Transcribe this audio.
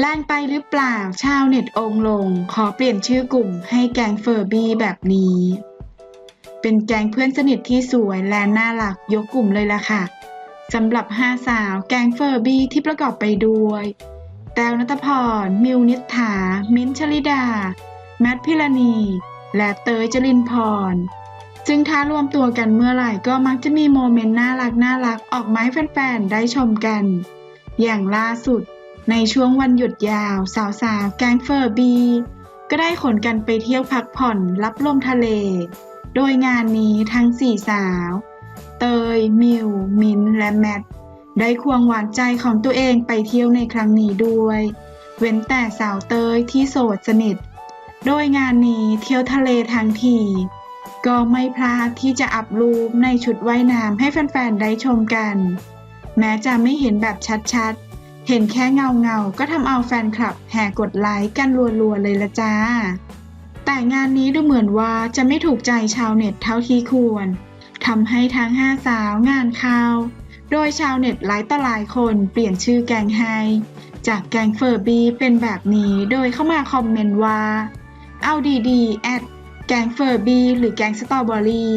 แรงไปหรือเปล่าชาวเน็ตองลง ขอเปลี่ยนชื่อกลุ่มให้แกงเฟอร์บี้แบบนี้ เป็นแกงเพื่อนสนิทที่สวยและน่ารักยกกลุ่มเลยล่ะค่ะสำหรับห้าสาวแกงเฟอร์บี้ที่ประกอบไปด้วย แต้วนัตพร มิวนิษฐา มิ้นชลิดา แมทพิรณี และเตยจรินพรซึ่งถ้ารวมตัวกันเมื่อไหร่ก็มักจะมีโมเมนต์น่ารักน่ารักออกมาให้แฟนๆ ได้ชมกัน อย่างล่าสุด ในช่วงวันหยุดยาว สาวๆ แก๊งเฟอร์บี ก็ได้ขนกันไปเที่ยวพักผ่อนรับลมทะเล โดยงานนี้ทั้งสี่สาว เตย มิว มิ้นและแมท ได้ควงหวานใจของตัวเองไปเที่ยวในครั้งนี้ด้วย เว้นแต่สาวเตยที่โสดสนิท โดยงานนี้เที่ยวทะเลทั้งที ก็ไม่พลาดที่จะอัพรูปในชุดว่ายน้ำให้แฟนๆ ได้ชมกัน แม้จะไม่เห็นแบบชัดๆ เห็นแค่เงาเงาๆก็ทำเอาแฟนคลับแห่กดไลค์กันรัวๆเลยละจ้า แต่งานนี้ดูเหมือนว่าจะไม่ถูกใจชาวเน็ตเท่าที่ควรทำให้ทั้งห้าสาวงานข่าว โดยชาวเน็ตหลายต่อหลายคนเปลี่ยนชื่อแกงให้จากแกงเฟอร์บีเป็นแบบนี้โดยเข้ามาคอมเมนต์ว่า เอาดีๆแอดแกงเฟอร์บีหรือแกงสตรอเบอรี่